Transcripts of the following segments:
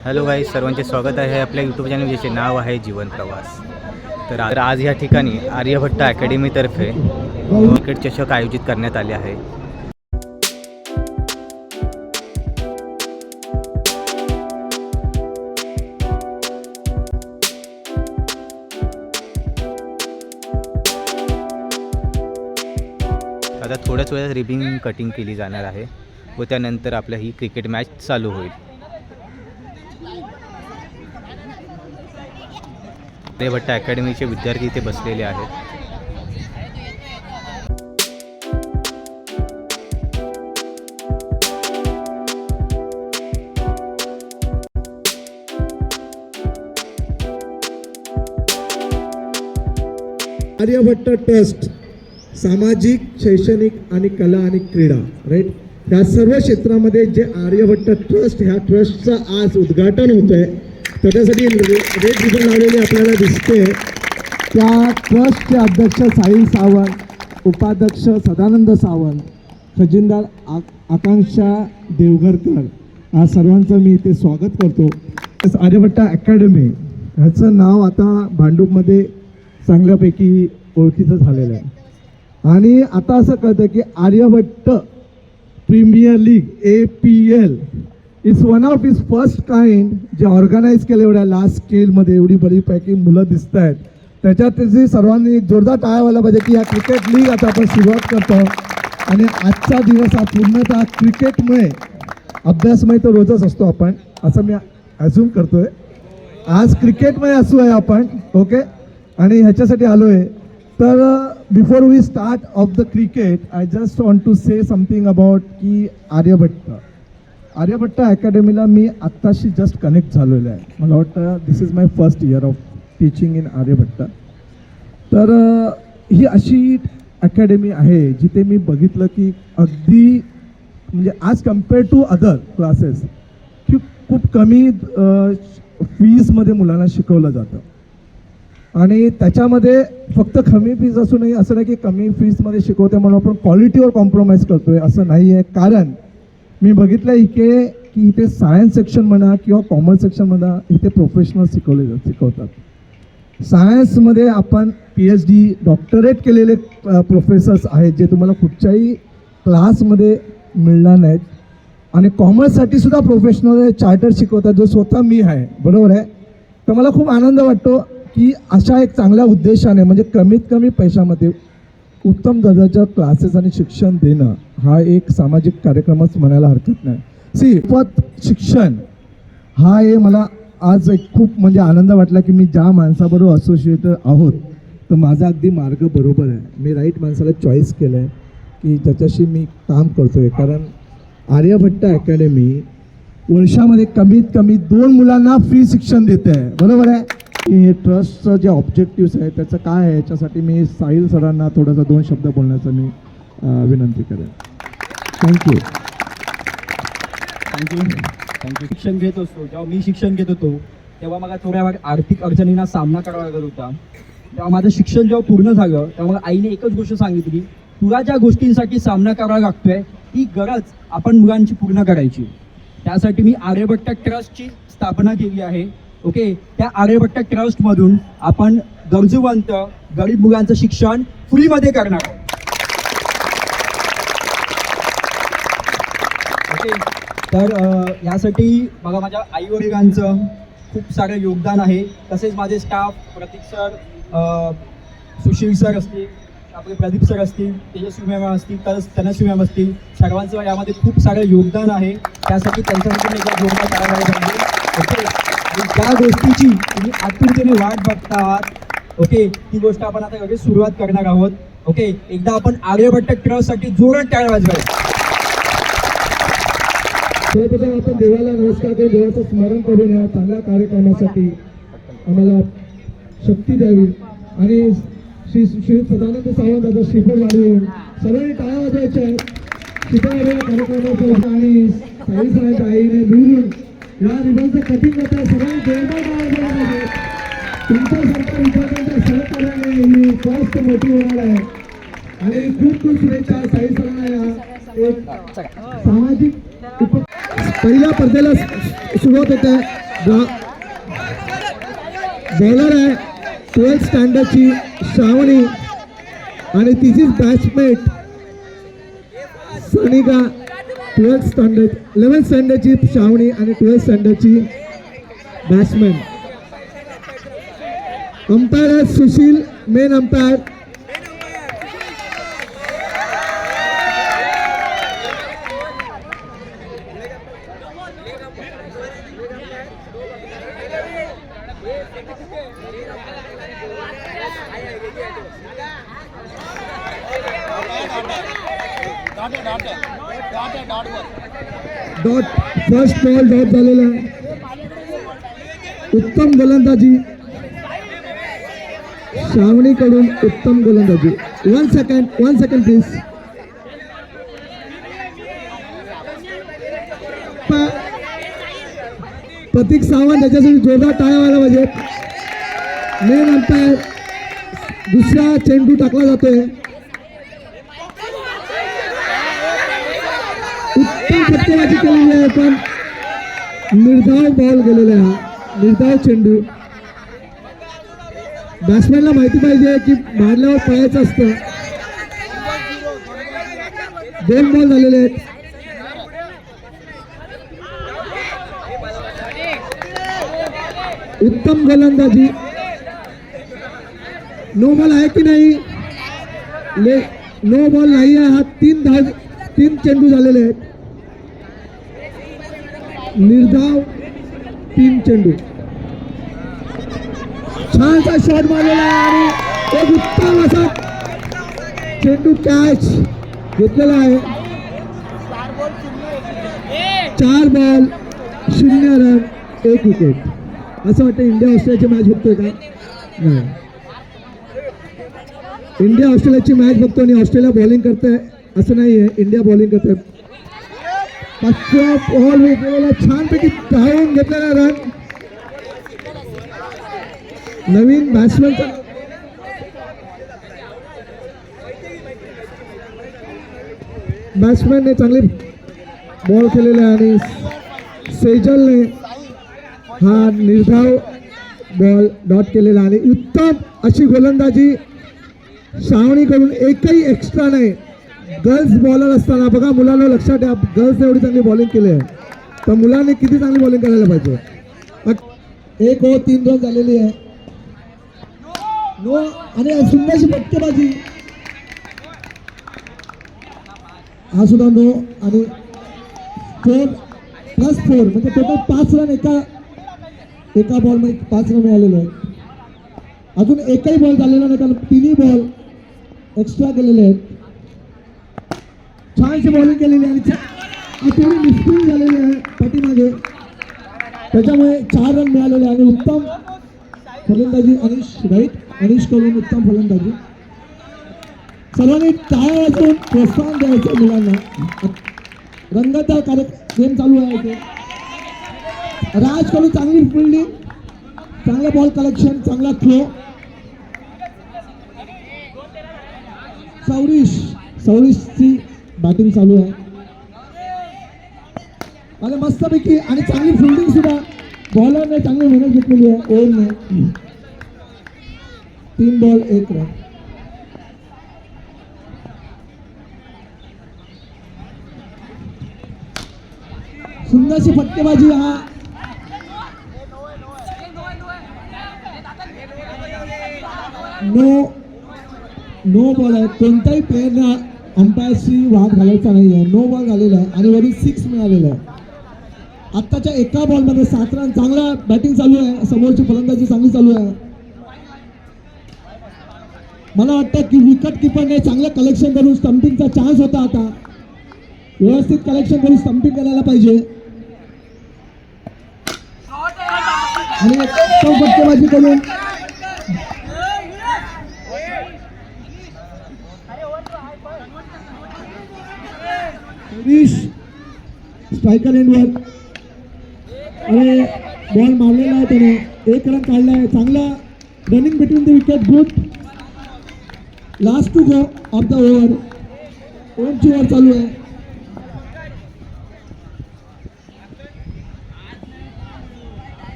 Hello गाई सर्वांचे स्वागत आहे आपल्या यूट्यूब चॅनल ज्याचे नाव आहे जीवन प्रवास. तर आज या ठिकाणी आर्यभट्ट अकॅडमीतर्फे क्रिकेट चषक आयोजित करण्यात आले आहे. आता थोड्याच वेळात रिबिंग कटिंग केली जाणार आहे व त्यानंतर आपल्या ही क्रिकेट मॅच चालू होईल. आर्यभट्ट अकॅडमीचे विद्यार्थी इथे बसलेले आहेत. आर्यभट्ट ट्रस्ट सामाजिक शैक्षणिक आणि कला आणि क्रीडा राईट या सर्व क्षेत्रामध्ये जे आर्यभट्ट ट्रस्ट ह्या ट्रस्टचं आज उद्घाटन होत आहे त्याच्यासाठी रे- रेड रिबन लावलेली आपल्याला दिसते. त्या ट्रस्टचे अध्यक्ष साहिल सावंत उपाध्यक्ष सदानंद सावंत खजिनदार आ आकांक्षा देवघरकर. या सर्वांचं मी इथे स्वागत करतो. तसं आर्यभट्ट अकॅडमी ह्याचं नाव आता भांडूपमध्ये चांगल्यापैकी ओळखीचं झालेलं आहे. आणि आता असं कळतं की Aryabhatta premier league A P L is one of is first kind जे ऑर्गनाईज केलं एवढ्या लास्ट स्केलमध्ये एवढी बरीपैकी मुलं दिसत आहेत त्याच्यात त्याची सर्वांनी जोरदार टाळा व्हायला पाहिजे की या क्रिकेट लीग आता आपण सुरुवात करतो. आणि आजचा दिवस हा पूर्णतः क्रिकेटमुळे अभ्यासमय तर रोजच असतो आपण. असं मी अजून करतोय. आज क्रिकेटमय असू आहे आपण ओके आणि ह्याच्यासाठी आलो आहे तर before we start off the cricket I just want to say something about की आर्यभट्ट. आर्यभट्ट अकॅडमीला मी आत्ताशी जस्ट कनेक्ट झालेलो आहे. मला वाटतं this is my first year of teaching in Aryabhatta. तर ही अशी अकॅडमी आहे जिथे मी बघितलं की अगदी म्हणजे आज कंपेअर टू अदर क्लासेस की खूप कमी फीजमध्ये मुलांना शिकवलं जातं. आणि त्याच्यामध्ये फक्त कमी फीज असू नये असं नाही की कमी फीजमध्ये शिकवते म्हणून आपण क्वालिटीवर कॉम्प्रोमाइज करतोय असं नाही आहे कारण मी बघितलं इथे की इथे सायन्स सेक्शन म्हणा किंवा कॉमर्स सेक्शन म्हणा इथे प्रोफेशनल शिकवले जात शिकवतात. सायन्समध्ये आपण पी एच डी डॉक्टरेट केलेले प्रोफेसर्स आहेत जे तुम्हाला कुठच्याही क्लासमध्ये मिळणार नाहीत. आणि कॉमर्ससाठी सुद्धा प्रोफेशनल चार्टर शिकवतात जो स्वतः मी आहे. बरोबर आहे? तर मला खूप आनंद वाटतो की अशा एक चांगल्या उद्देशाने म्हणजे कमीत कमी पैशामध्ये उत्तम दर्जाच्या क्लासेस आणि शिक्षण देणं हा एक सामाजिक कार्यक्रमच म्हणायला हरकत नाही. सी पत शिक्षण हा हे मला आज एक खूप म्हणजे आनंद वाटला की मी ज्या माणसाबरोबर असोसिएट आहोत तर माझा अगदी मार्ग बरोबर आहे. मी राईट माणसाला चॉईस केलं आहे की ज्याच्याशी मी काम करतो आहे कारण आर्यभट्ट अकॅडमी वर्षामध्ये कमीत कमी दोन मुलांना फ्री शिक्षण देते आहे बरोबर आहे? की ट्रस्टचं जे ऑब्जेक्टिव्स आहे त्याचं काय आहे याच्यासाठी मी साहिल सरांना थोडासा दोन शब्द बोलण्याचं मी विनंती करेन. थँक्यू थँक्यू थँक्यू शिक्षण घेत असतो. जेव्हा मी शिक्षण घेत होतो तेव्हा मला थोड्या आर्थिक अडचणींना सामना करावा लागत होता. तेव्हा माझं शिक्षण जेव्हा पूर्ण झालं तेव्हा मला आईने एकच गोष्ट सांगितली तुला ज्या गोष्टींसाठी सामना करावा लागतोय ती गरज आपण मुलांची पूर्ण करायची. त्यासाठी मी आर्यभट्ट ट्रस्टची स्थापना केली आहे. ओके? त्या आर्यभट्ट ट्रस्टमधून आपण गरजूवंत गरीब मुलांचं शिक्षण फ्रीमध्ये करणार आहोत. ओके तर यासाठी बघा माझ्या आई वडिलांचं खूप सारं योगदान आहे. तसेच माझे staff Pratik sir Sushil sir असतील आपले प्रदीप सर असतील तेजस्वी मॅम असतील तर तनस्वी मॅम असतील सर्वांचं यामध्ये खूप सारं योगदान आहे. त्यासाठी त्यांच्यासाठी एकदा जोरदार करायला पाहिजे. ओके? आणि ज्या गोष्टीची तुम्ही आतुरतेने वाट बघता आहात ओके? ती गोष्ट आपण आता लगेच सुरुवात करणार आहोत. ओके? एकदा आपण आर्यभट्ट ट्रस्टसाठी जोरात टाळ्या वाजवायला सर्वप्रथम आपण देवाला नमस्कार करून देवाचं स्मरण करून या चांगल्या कार्यक्रमासाठी आम्हाला शक्ती द्यावी. आणि श्री श्री सदानंद सावंत आता श्रीफळ वाढवून सर्वांनी टाळ्या वाजवायच्या आहेत. श्रीफळ वाढवून कार्यक्रमाचं आणि साई साहेब आईने मिळून या रिबनचं कठीण करता सगळ्यांनी सर्वांनी जोरदार पाहिजे तुमच्यासारख्या विद्यार्थ्यांच्या सहकार्याने ही फर्स्ट मोठी होणार आहे. आणि खूप खूप शुभेच्छा साई सरांना या एक सामाजिक पहिल्या स्पर्धेला सुरुवात होत. आहे बॉलर आहे. ट्वेल्थ स्टँडर्डची श्रावणी. आणि तिचीच batchmate Sanika twelfth standard eleventh स्टँडर्डची Shravani आणि ट्वेल्थ स्टँडर्डची बॅट्समॅन अंपायर आहे Sushil main umpire dot first ball dot झालेला आहे. उत्तम गोलंदाजी. श्रावणीकडून उत्तम गोलंदाजी. One second one second please Pratik Sawant याच्यासाठी जोरदार टाळ्या व्हायला पाहिजे मेन अंपायर दुसरा चेंडू टाकला जातोय उत्तम फटकेबाजी केलेली आहे पण निर्धाव बॉल गेलेला आहे. हा निर्धाव चेंडू. बॅट्समॅनला माहिती पाहिजे की मारल्यावर पळायचं असतं. दोन बॉल झालेले आहेत. उत्तम गोलंदाजी. नो बॉल आहे की नाही? ले नो बॉल नाही आहे. हा तीन धाव तीन चेंडू झालेले आहेत. निर्धाव तीन चेंडू. छानसा शॉट मारलेला आहे आणि एक उत्तम असा चेंडू कॅच घेतलेला आहे. चार बॉल शून्य रन एक विकेट असं वाटतं इंडिया ऑस्ट्रेलियाची मॅच बघतोय का? नाही. इंडिया ऑस्ट्रेलियाची मॅच बघतो आणि ऑस्ट्रेलिया बॉलिंग करते असं नाही आहे इंडिया बॉलिंग करते पाचव्या बॉल गेलेला छानपैकी धावून घेतलेला रन. नवीन बॅट्समॅनचा बॅट्समॅनने चांगले बॉल केलेला आहे आणि सेजलने हा निर्धाव बॉल डॉट केलेला आणि उत्तम अशी गोलंदाजी श्रावणीकडून एकही एक्स्ट्रा नाही. गर्ल्स बॉलर असताना बघा मुलांना लक्षात द्या गर्ल्स एवढी चांगली बॉलिंग केली आहे. तर मुलांनी किती चांगली बॉलिंग करायला पाहिजे? एक हो तीन रन झालेली आहे. नो आणि सुंदरशी फटकेबाजी हा सुद्धा नो आणि फोर प्लस फोर म्हणजे टोटल पाच रन एका एका बॉलमध्ये पाच रन मिळालेले आहेत. अजून एकही बॉल झालेला नाही कारण तिन्ही बॉल एक्स्ट्रा केलेले आहेत. छानशी बॉलिंग केलेली आहे. आणि छा- थोडी मिस्पिंग झालेली आहे पाठीमागे. त्याच्यामुळे चार रन मिळालेले आणि उत्तम फलंदाजी अनिश राईट अनिश करून उत्तम फलंदाजी. सर्वांनी टाळ्या वाजवून प्रोत्साहन द्यायचं मुलांना. रंगाचा कार्य गेम चालू आहे इथे. राजकडून चांगली फिल्डिंग चांगलं बॉल कलेक्शन चांगला थ्रो सौरीश सौरीशची बॅटिंग चालू आहे. आणि मस्तपैकी आणि चांगली फिल्डिंग सुद्धा. बॉलरने चांगली मेहनत घेतलेली आहे. ओव्हरने तीन बॉल एक रन सुंदरशी फटकेबाजी हा. नो नो बॉल आहे. कोणत्याही प्लेअरला अंपायरशी वाद घालायचा नाही आहे नो बॉल झालेला आहे आणि वरी सिक्स मिळालेलं. आहे आत्ताच्या एका बॉलमध्ये सात रन चांगला बॅटिंग चालू आहे. समोरची फलंदाजी चांगली चालू आहे. मला वाटतं की विकेट किपरने चांगलं कलेक्शन करून स्टम्पिंगचा चान्स होता आता. व्यवस्थित कलेक्शन करून स्टम्पिंग करायला पाहिजे. आणि करून हरीश स्ट्रायकर एंडवर अरे बॉल मारलेला आहे त्याने. एक रन काढला आहे. चांगला running between the wicket good last two to go of the over over चालू आहे.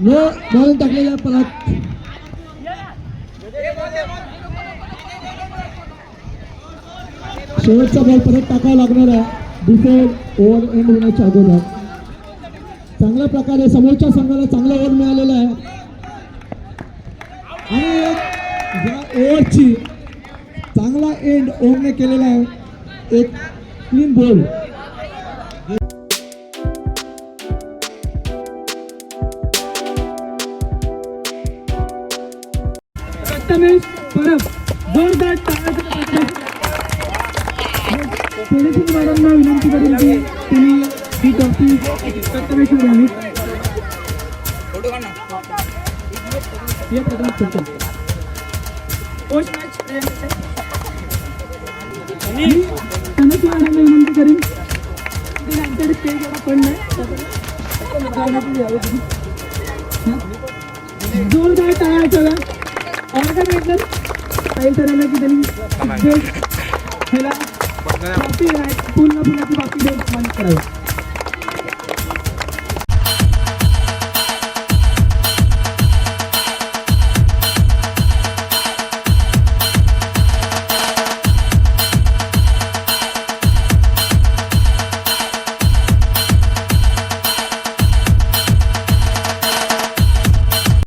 नो बॉल टाकलेला परत. शेवटचा बॉल परत टाकावा लागणार आहे. बिफोर ओव्हर एंड होण्याच्या अगोदर. चांगल्या प्रकारे समोरच्या संघाला चांगला ओव्हर मिळालेला आहे. आणि एक या ओव्हरची चांगला एंड ओव्हरने केलेला आहे. एक क्लीन बॉल परब जोरदार पोलिसिंग मॅडमना विनंती करेल की तुम्ही ही ट्रॉफी कस्टमेशन द्यावी हे प्रथम सरपंच. पोस्ट मॅडमना विनंती करेन जोरदार काही ठरवलं की त्यांनी ह्याला ट्रॉफी पूर्ण पुण्याची बाकी देऊन सन्मानित